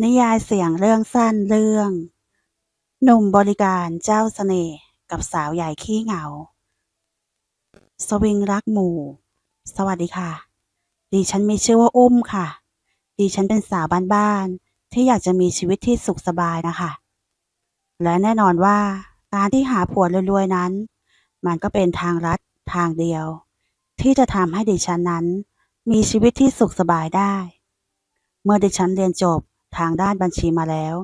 นิยายเสียงเรื่องสั้นเรื่อง หนุ่มบริการเจ้าเสน่ห์กับสาวใหญ่ขี้เหงา สวิงรักหมู่ สวัสดีค่ะ ดิฉันมีชื่อว่าอุ้มค่ะ ดิฉันเป็นสาวบ้านๆที่อยากจะมีชีวิตที่สุขสบายนะคะ และแน่นอนว่าการที่หาผัวรวยๆนั้น มันก็เป็นทางลัดทางเดียว ที่จะทำให้ดิฉันนั้น มีชีวิตที่สุขสบายได้ เมื่อดิฉันเรียนจบ ทางด้านบัญชีมาแล้ว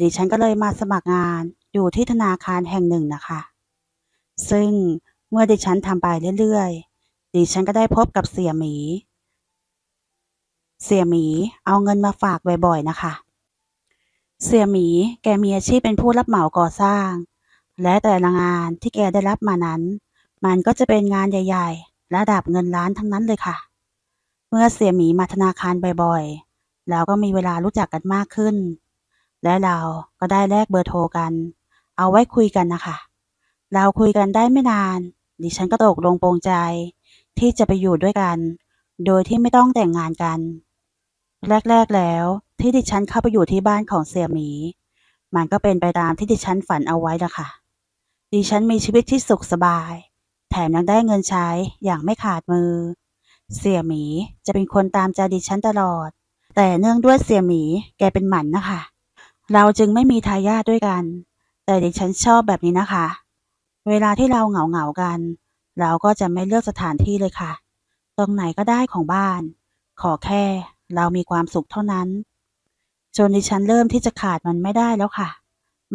ดิฉันก็เลยมาสมัครงานอยู่ที่ธนาคารแห่งหนึ่งนะคะ ซึ่งเมื่อดิฉันทำไปเรื่อยๆ ดิฉันก็ได้พบกับเสี่ยหมี เสี่ยหมีเอาเงินมาฝากบ่อยๆนะคะ เสี่ยหมีแกมีอาชีพเป็นผู้รับเหมาก่อสร้าง และแต่ละงานที่แกได้รับมานั้น มันก็จะเป็นงานใหญ่ ๆ ระดับเงินล้านทั้งนั้นเลยค่ะ เมื่อเสี่ยหมีมาธนาคารบ่อยๆ เราก็มีเวลารู้จักกันมากขึ้น และเราก็ได้แลกเบอร์โทรกัน เอาไว้คุยกันนะคะ เราคุยกันได้ไม่นาน ดิฉันก็ตกลงโปรงใจ ที่จะไปอยู่ด้วยกัน โดยที่ไม่ต้องแต่งงานกัน แรก ๆ แล้วที่ดิฉันเข้าไปอยู่ที่บ้านของเสี่ยหมี มันก็เป็นไปตามที่ดิฉันฝันเอาไว้ละค่ะ ดิฉันมีชีวิตที่สุขสบาย แถมยังได้เงินใช้อย่างไม่ขาดมือ เสี่ยหมีจะเป็นคนตามใจดิฉันตลอด แต่เนื่องด้วยเสี่ยหมีแกเป็นหมันนะคะ เราจึงไม่มีทายาทด้วยกัน แต่ดิฉันชอบแบบนี้นะคะ เวลาที่เราเหงาเหงาๆกัน เราก็จะไม่เลือกสถานที่เลยค่ะ ตรงไหนก็ได้ของบ้าน ขอแค่เรามีความสุขเท่านั้น จนดิฉันเริ่มที่จะขาดมันไม่ได้แล้วค่ะ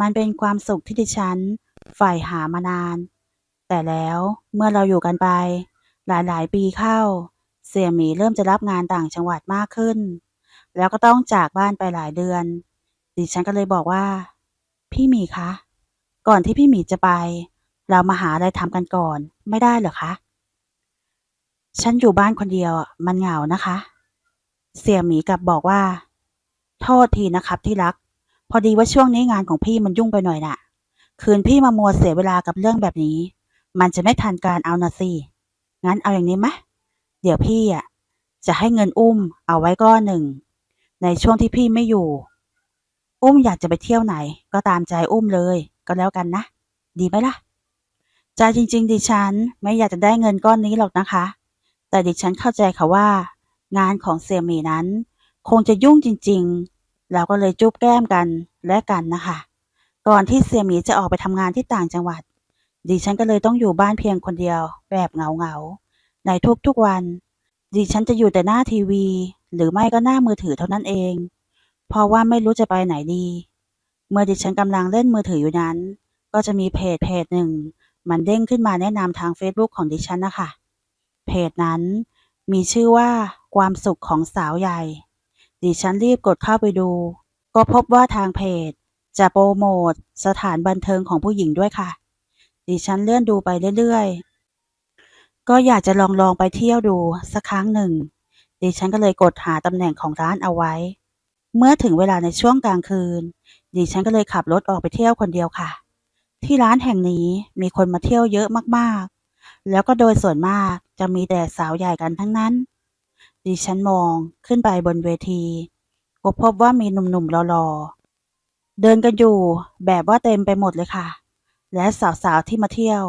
มันเป็นความสุขที่ดิฉันใฝ่หามานาน แต่แล้วเมื่อเราอยู่กันไป หลายๆ ปีเข้า เสี่ยหมีเริ่มจะรับงานต่างจังหวัดมากขึ้น แล้วก็ต้องจากบ้านไปหลายเดือน ดิฉันก็เลยบอกว่า พี่หมีคะ ก่อนที่พี่หมีจะไป เรามาหาอะไรทำกันก่อน ไม่ได้เหรอคะ ฉันอยู่บ้านคนเดียวมันเหงานะคะ เสี่ยหมีกลับบอกว่า โทษทีนะครับที่รัก พอดีว่าช่วงนี้งานของพี่มันยุ่งไปหน่อยน่ะ คืนพี่มามัวเสียเวลากับเรื่องแบบนี้ มันจะไม่ทันการเอานะสิงั้นเอาอย่างนี้ไหมเดี๋ยวพี่อะจะให้เงินอุ้มเอาไว้ก้อนหนึ่ง ในช่วงที่พี่ไม่อยู่ อุ้มอยากจะไปเที่ยวไหน ก็ตามใจอุ้มเลย ก็แล้วกันนะ ดีไหมล่ะใจจริง ๆ ดิฉันไม่อยากจะได้เงินก้อนนี้หรอกนะคะ แต่ดิฉันเข้าใจค่ะว่า งานของเสี่ยหมีนั้น คงจะยุ่งจริง ๆ เราก็เลยจุบแก้มกันและกันนะคะ ก่อนที่เสี่ยหมีจะออกไปทำงานที่ต่างจังหวัด ดิฉันก็เลยต้องอยู่บ้านเพียงคนเดียวแบบเหงาๆในทุกๆวัน ดิฉันจะอยู่แต่หน้าทีวี หรือไม่ก็หน้ามือถือเท่านั้นเอง เพราะว่าไม่รู้จะไปไหนดี เมื่อดิฉันกำลังเล่นมือถืออยู่นั้น ก็จะมีเพจเพจหนึ่ง มันเด้งขึ้นมาแนะนำทาง Facebook ของดิฉันนะคะ เพจนั้นมีชื่อว่าความสุขของสาวใหญ่ ดิฉันรีบกดเข้าไปดู ก็พบว่าทางเพจ จะโปรโมทสถานบันเทิงของผู้หญิงด้วยค่ะ ดิฉันเลื่อนดูไปเรื่อยๆ ก็อยากจะลองลองไปเที่ยวดูสักครั้งหนึ่ง ดิฉันก็เลยกดหาตำแหน่งของร้านเอาไว้ เมื่อถึงเวลาในช่วงกลางคืน ดิฉันก็เลยขับรถออกไปเที่ยวคนเดียวค่ะ ที่ร้านแห่งนี้มีคนมาเที่ยวเยอะมากๆ แล้วก็โดยส่วนมากจะมีแต่สาวใหญ่กันทั้งนั้น ดิฉันมองขึ้นไปบนเวทีก็พบว่ามีหนุ่มๆหล่อๆเดินกันอยู่แบบว่าเต็มไปหมดเลยค่ะ และสาวๆที่มาเที่ยว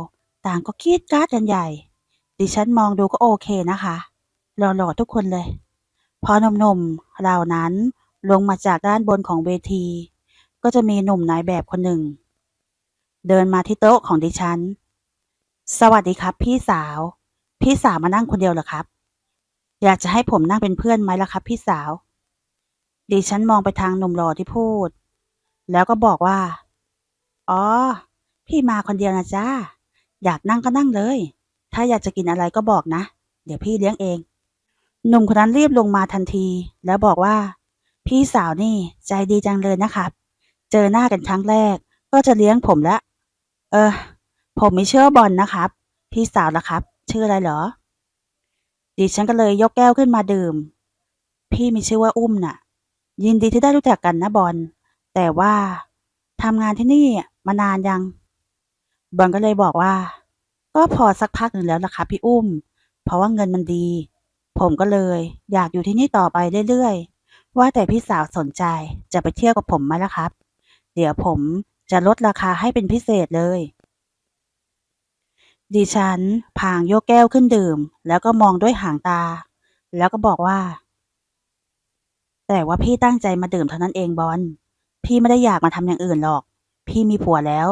ต่างก็กรีดกราดกันใหญ่ ดิฉันมองดูก็โอเคนะคะ หล่อๆทุกคนเลย พอหนุ่มๆเหล่านั้นลงมาจากด้านบนของเวที ก็จะมีหนุ่มนายแบบคนหนึ่ง เดินมาที่โต๊ะของดิฉัน สวัสดีครับ พี่สาว พี่สาวมานั่งคนเดียวเหรอครับ อยากจะให้ผมนั่งเป็นเพื่อนไหมล่ะครับ พี่สาว ดิฉันมองไปทางหนุ่มหล่อที่พูด แล้วก็บอกว่า อ๋อ พี่มาคนเดียวนะจ้าอยากนั่งก็นั่งเลย ถ้าอยากจะกินอะไรก็บอกนะ เดี๋ยวพี่เลี้ยงเอง หนุ่มคนนั้นรีบลงมาทันที แล้วบอกว่า พี่สาวนี่ใจดีจังเลยนะครับ เจอหน้ากันครั้งแรก ก็จะเลี้ยงผมละ เออ ผมไม่เชื่อบอลนะครับ พี่สาวละครับ ชื่ออะไรเหรอ ดิฉันก็เลยยกแก้วขึ้นมาดื่ม พี่มีชื่อว่าอุ้มน่ะ ยินดีที่ได้รู้จักกันนะบอล แต่ว่าทำงานที่นี่มานานยัง บอลก็เลยบอกว่า ก็พอสักพักหนึ่งแล้วล่ะครับพี่อุ้ม เพราะว่าเงินมันดี ผมก็เลย อยากอยู่ที่นี่ต่อไปเรื่อยๆ ว่าแต่พี่สาวสนใจจะไปเที่ยวกับผมไหมล่ะครับ เดี๋ยวผมจะลดราคาให้เป็นพิเศษเลย ดิฉันพางโยกแก้วขึ้นดื่ม แล้วก็มองด้วยหางตา แล้วก็บอกว่า แต่ว่าพี่ตั้งใจมาดื่มเท่านั้นเองบอล พี่ไม่ได้อยากมาทำอย่างอื่นหรอก พี่มีผัวแล้ว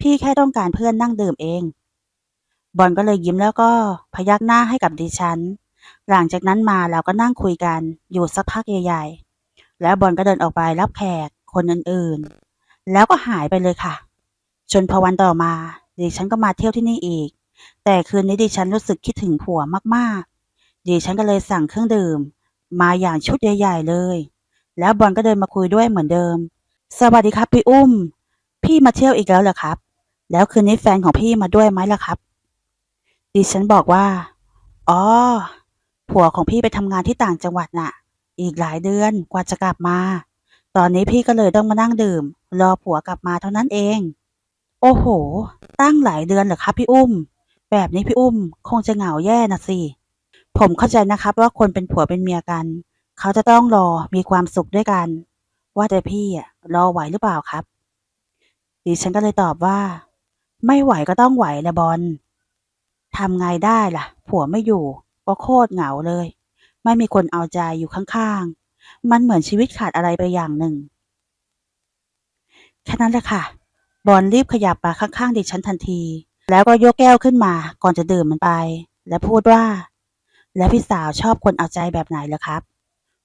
พี่แค่ต้องการเพื่อนนั่งดื่มเอง บอลก็เลยยิ้มแล้วก็พยักหน้าให้กับดิฉัน หลังจากนั้นมาเราก็นั่งคุยกันอยู่สักพักใหญ่ๆ แล้วบอลก็เดินออกไปรับแขกคนอื่นๆ แล้วก็หายไปเลยค่ะจนพอวันต่อมาดิฉันก็มาเที่ยวที่นี่อีก แต่คืนนี้ดิฉันรู้สึกคิดถึงผัวมากๆดิฉันก็เลยสั่งเครื่องดื่ม มาอย่างชุดใหญ่ ๆ เลย แล้วบอลก็เดินมาคุยด้วยเหมือนเดิม สวัสดีครับพี่อุ้ม พี่มาเที่ยวอีกแล้วเหรอครับ แล้วคืนนี้แฟนของพี่มาด้วยไหมล่ะครับ ดิฉันบอกว่า อ๋อ ผัวของพี่ไปทำงานที่ต่างจังหวัดน่ะ อีกหลายเดือนกว่าจะกลับมา ตอนนี้พี่ก็เลยต้องมานั่งดื่ม รอผัวกลับมาเท่านั้นเอง โอ้โห ตั้งหลายเดือนเหรอครับพี่อุ้ม แบบนี้พี่อุ้มคงจะเหงาแย่นะสิผมเข้าใจนะครับว่าคนเป็นผัวเป็นเมียกัน เขาจะต้องรอมีความสุขด้วยกัน ว่าแต่พี่อะรอไหวหรือเปล่าครับดิฉันก็เลยตอบว่า ไม่ไหวก็ต้องไหวแหละบอลทำไงได้ล่ะ ผัวไม่อยู่ ก็โคตรเหงาเลย ไม่มีคนเอาใจอยู่ข้างๆ มันเหมือนชีวิตขาดอะไรไปอย่างหนึ่ง แค่นั้นแหละค่ะ บอลรีบขยับมาข้างๆดิฉันทันที แล้วก็ยกแก้วขึ้นมาก่อนจะดื่มมันไป และพูดว่า แล้วพี่สาวชอบคนเอาใจแบบไหนล่ะครับ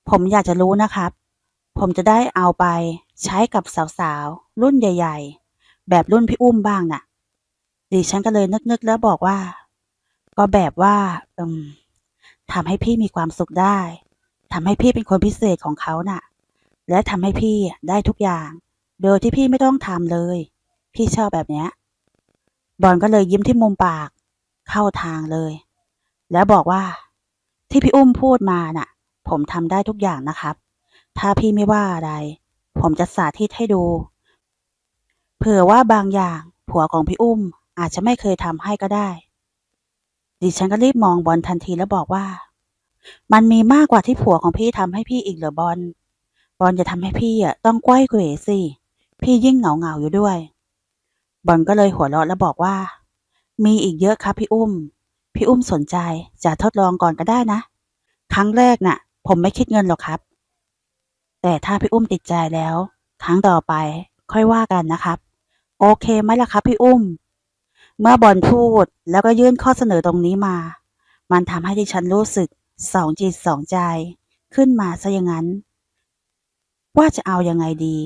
ผมอยากจะรู้นะครับ ผมจะได้เอาไปใช้กับสาวๆ รุ่นใหญ่ ๆ แบบรุ่นพี่อุ้มบ้างน่ะดิฉันก็เลยนึกๆแล้วบอกว่า ก็แบบว่าอืม ทำให้พี่มีความสุขได้ทำให้พี่เป็นคนพิเศษของเขาน่ะ และทำให้พี่ได้ทุกอย่าง โดยที่พี่ไม่ต้องทำเลย พี่ชอบแบบเนี้ย บอลก็เลยยิ้มที่มุมปาก เข้าทางเลย แล้วบอกว่า ที่พี่อุ้มพูดมาน่ะ ผมทำได้ทุกอย่างนะครับ ถ้าพี่ไม่ว่าอะไร ผมจะสาธิตให้ดู เผื่อว่าบางอย่างผัวของพี่อุ้มอาจจะไม่เคยทำให้ก็ได้ ดิฉันก็รีบมองบอลทันทีแล้วบอกว่า มันมีมากกว่าที่ผัวของพี่ทำให้พี่อีกเหรอบอลบอลจะทำให้พี่อะต้องก้อยเขวสิ พี่ยิ่งเหงาเหงาอยู่ด้วย บอลก็เลยหัวเราะแล้วบอกว่า มีอีกเยอะครับพี่อุ้ม พี่อุ้มสนใจจะทดลองก่อนก็ได้นะ ครั้งแรกน่ะ ผมไม่คิดเงินหรอกครับ แต่ถ้าพี่อุ้มติดใจแล้ว ครั้งต่อไปค่อยว่ากันนะครับ โอเคไหมล่ะครับพี่อุ้ม เมื่อบอลพูดแล้วก็ยื่นข้อเสนอตรงนี้มา มันทำให้ดิฉันรู้สึกสองจิตสองใจ ขึ้นมาซะอย่างนั้น ว่าจะเอายังไงดี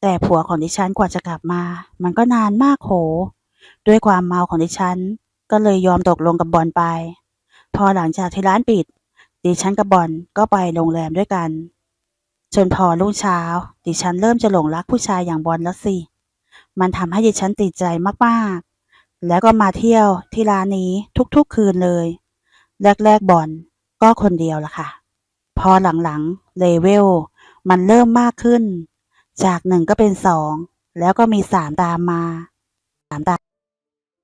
แต่ผัวของดิฉันกว่าจะกลับมา มันก็นานมากโห ด้วยความเมาของดิฉัน ก็เลยยอมตกลงกับบอลไป พอหลังจากที่ร้านปิด ดิฉันกับบอลก็ไปโรงแรมด้วยกันจนพอรุ่งเช้า ดิฉันเริ่มจะหลงรักผู้ชายอย่างบอลแล้วสิ มันทำให้ดิฉันติดใจมาก แล้วก็มาเที่ยวที่ร้านนี้ทุกๆคืนเลย แรกๆบอลก็คนเดียวละค่ะ พอหลังๆเลเวลมันเริ่มมากขึ้น จากหนึ่งก็เป็นสองแล้วก็มีสามตามมาสามตาม